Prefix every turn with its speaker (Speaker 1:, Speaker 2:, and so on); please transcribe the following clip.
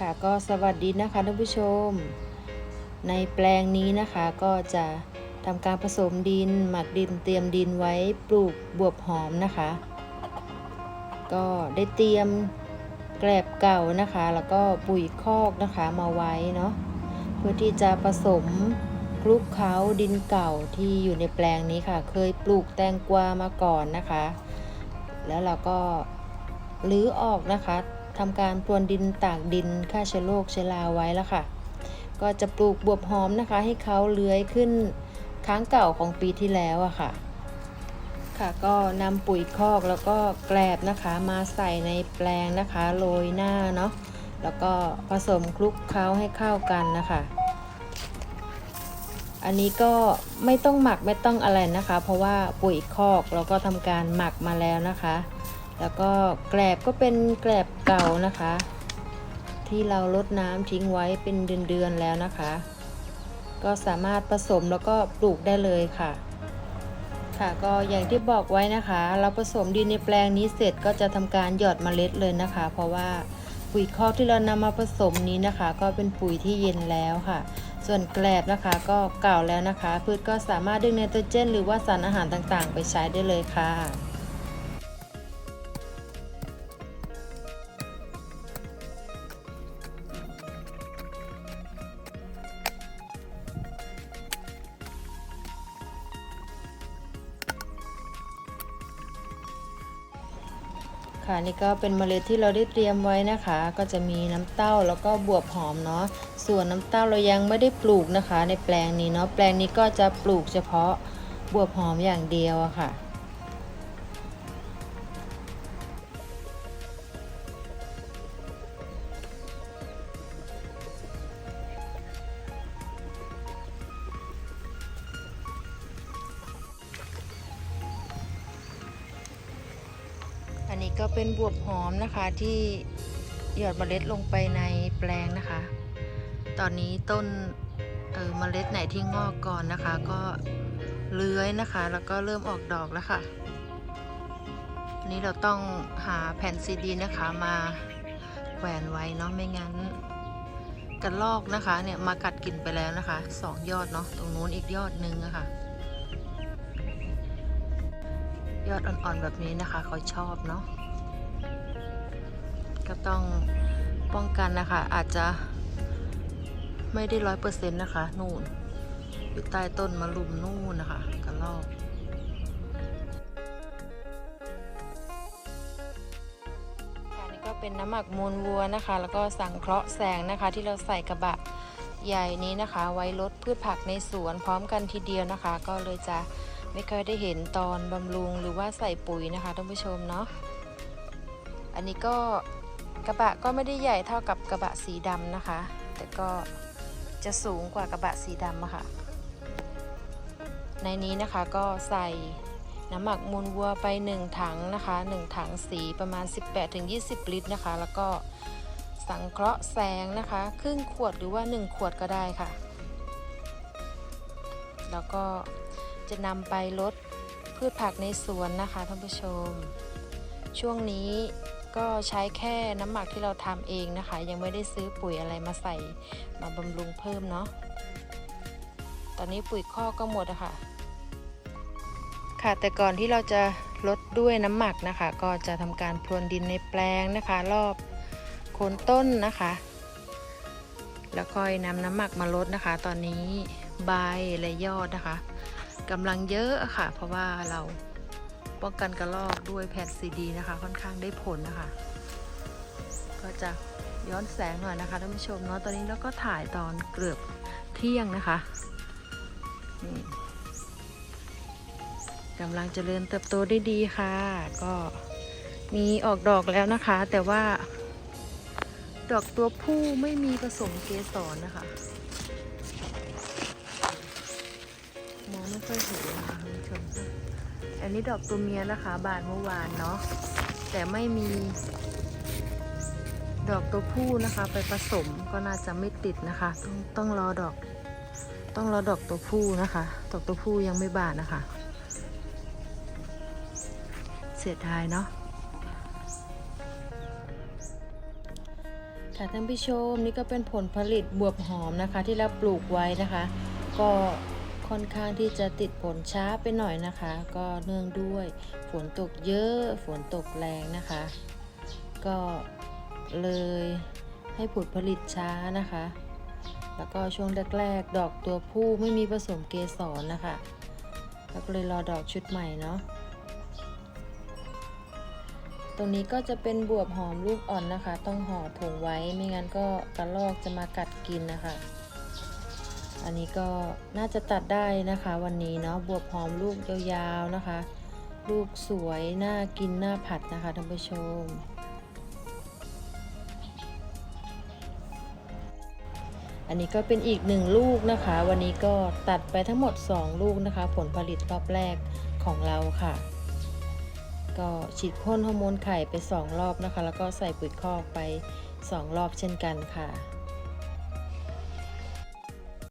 Speaker 1: ค่ะก็สวัสดีนะคะท่านผู้ชม ในแปลงนี้นะคะก็จะทำการผสมดิน หมักดินเตรียมดินไว้ปลูกบวบหอมนะคะ ก็ได้เตรียมแกลบเก่านะคะ แล้วก็ปุ๋ยคอกนะคะมาไว้เนาะเพื่อที่จะผสมคลุกเคล้าดินเก่าที่อยู่ในแปลงนี้ค่ะ เคยปลูกแตงกวามาก่อนนะคะ แล้วเราก็รื้อออกนะคะ ทำการพรวนดินตากดินฆ่าเชื้อโรคเชื้อราไว้แล้วค่ะ ก็จะปลูกบวบหอมนะคะ ให้เขาเลื้อยขึ้นค้างเก่าของปีที่แล้วอะค่ะ ค่ะก็นำปุ๋ยคอกแล้วก็แกลบนะคะมาใส่ในแปลงนะคะโรยหน้าเนาะแล้วก็ผสมคลุกเคล้าให้เข้ากันนะคะ อันนี้ก็ไม่ต้องหมักไม่ต้องอะไรนะคะ เพราะว่าปุ๋ยคอกเราก็ทำการหมักมาแล้วนะคะ แล้วก็แกลบก็เป็นแกลบเก่านะคะ ที่เราลดน้ำทิ้งไว้เป็นเดือนๆแล้วนะคะ ก็สามารถผสมแล้วก็ปลูกได้เลยค่ะค่ะก็อย่างที่บอกไว้นะคะ เราผสมดินในแปลงนี้เสร็จก็จะทำการหยอดเมล็ดเลยนะคะ เพราะว่าปุ๋ยคอกที่เรานำมาผสมนี้นะคะ ก็เป็นปุ๋ยที่เย็นแล้วค่ะ ส่วนแกลบนะคะก็เก่าแล้วนะคะ พืชก็สามารถดึงไนโตรเจน หรือว่าสารอาหารต่างๆ ไปใช้ได้เลยค่ะ ค่ะนี่ก็เป็นเมล็ดที่เราได้เตรียมไว้นะคะ ก็จะมีน้ำเต้าแล้วก็บวบหอมเนาะส่วนน้ำเต้าเรายังไม่ได้ปลูกนะคะ ในแปลงนี้เนาะแปลงนี้ก็จะปลูกเฉพาะบวบหอมอย่างเดียวอะค่ะ ก็เป็นบวบหอมนะคะที่หยอดเมล็ดลงไปในแปลงนะคะ ตอนนี้ต้นเออเมล็ดไหนที่งอกก่อนนะคะ ก็เลื้อยนะคะ แล้วก็เริ่มออกดอกแล้วค่ะอันนี้เราต้องหาแผ่นซีดีนะคะมาแขวนไว้เนาะไม่งั้นกระลอกนะคะเนี่ยมากัดกินไปแล้วนะคะสองยอดเนาะตรงนู้นอีกยอดหนึงอะค่ะ ยอดอ่อนๆแบบนี้นะคะ เขาชอบเนาะก็ต้องป้องกันนะคะ อาจจะไม่ได้ร้อยเปอร์เซ็นต์นะคะ นู่น อยู่ใต้ต้นมะลุมนู่นนะคะกระรอกค่ะนี่ก็เป็นน้ำหมักมูลวัวนะคะ แล้วก็สังเคราะห์แสงนะคะ ที่เราใส่กระบะใหญ่นี้นะคะ ไว้ลดพืชผักในสวนพร้อมกันทีเดียวนะคะ ก็เลยจะ ไม่เคยได้เห็นตอนบำรุงหรือว่าใส่ปุ๋ยนะคะท่านผู้ชมเนาะอันนี้ก็กระบะก็ไม่ได้ใหญ่เท่ากับกระบะสีดำนะคะ แต่ก็จะสูงกว่ากระบะสีดำอะค่ะ ในนี้นะคะก็ใส่น้ำหมักมูลวัวไป 1 ถังนะคะ 1 ถังสีประมาณ 18-20 ลิตรนะคะ แล้วก็สังเคราะห์แสงนะคะ ครึ่งขวดหรือว่า 1 ขวดก็ได้ค่ะ แล้วก็ จะนำไปลดพืชผักในสวนนะคะท่านผู้ชม ช่วงนี้ก็ใช้แค่น้ำหมักที่เราทำเองนะคะ ยังไม่ได้ซื้อปุ๋ยอะไรมาใส่มาบำรุงเพิ่มเนาะตอนนี้ปุ๋ยข้อก็หมดอะค่ะ ค่ะแต่ก่อนที่เราจะลดด้วยน้ำหมักนะคะ ก็จะทำการพรวนดินในแปลงนะคะ รอบโคนต้นนะคะ แล้วค่อยนำน้ำหมักมาลดนะคะ ตอนนี้ใบและยอดนะคะ กำลังเยอะค่ะ เพราะว่าเราป้องกันกระรอกด้วยแผ่นซีดีนะคะ ค่อนข้างได้ผลนะคะ ก็จะย้อนแสงหน่อยนะคะท่านผู้ชมเนาะตอนนี้เราก็ถ่ายตอนเกือบเที่ยงนะคะนี่กำลังเจริญเติบโตได้ดีค่ะ ก็มีออกดอกแล้วนะคะ แต่ว่า ดอกตัวผู้ไม่มีผสมเกสรนะคะ ค่อยเห็นนะคะคุณผู้ชมอันนี้ดอกตัวเมียนะคะบานเมื่อวานเนาะแต่ไม่มี ดอกตัวผู้นะคะ ไปผสมก็น่าจะไม่ติดนะคะ ต้องต้องรอดอก ต้องรอดอกตัวผู้นะคะ ดอกตัวผู้ยังไม่บานนะคะ เสียดายเนาะคค่ะท่านผู้ชมนี่ก็เป็นผลผลิตบวบหอมนะคะ ที่เราปลูกไว้นะคะ ก็ ค่อนข้างที่จะติดผลช้าไปหน่อยนะคะ ก็เนื่องด้วยฝนตกเยอะฝนตกแรงนะคะ ก็เลยให้ผลผลิตช้านะคะ แล้วก็ช่วงแรกๆ ดอกตัวผู้ไม่มีผสมเกสรนะคะแล้วก็เลยรอดอกชุดใหม่เนาะตรงนี้ก็จะเป็นบวบหอมลูกอ่อนนะคะ ต้องห่อถุงไว้ไม่งั้นก็กระรอกจะมากัดกินนะคะ อันนี้ก็น่าจะตัดได้นะคะวันนี้เนาะบวบหอมลูกยาวๆนะคะ ลูกสวยน่ากินน่าผัดนะคะท่านผู้ชม อันนี้ก็เป็นอีกหนึ่งลูกนะคะ วันนี้ก็ตัดไปทั้งหมด 2 ลูกนะคะ ผลผลิตรอบแรกของเราค่ะ ก็ฉีดพ่นฮอร์โมนไข่ไป 2 รอบนะคะ แล้วก็ใส่ปุ๋ยคอกไป 2 รอบเช่นกันค่ะ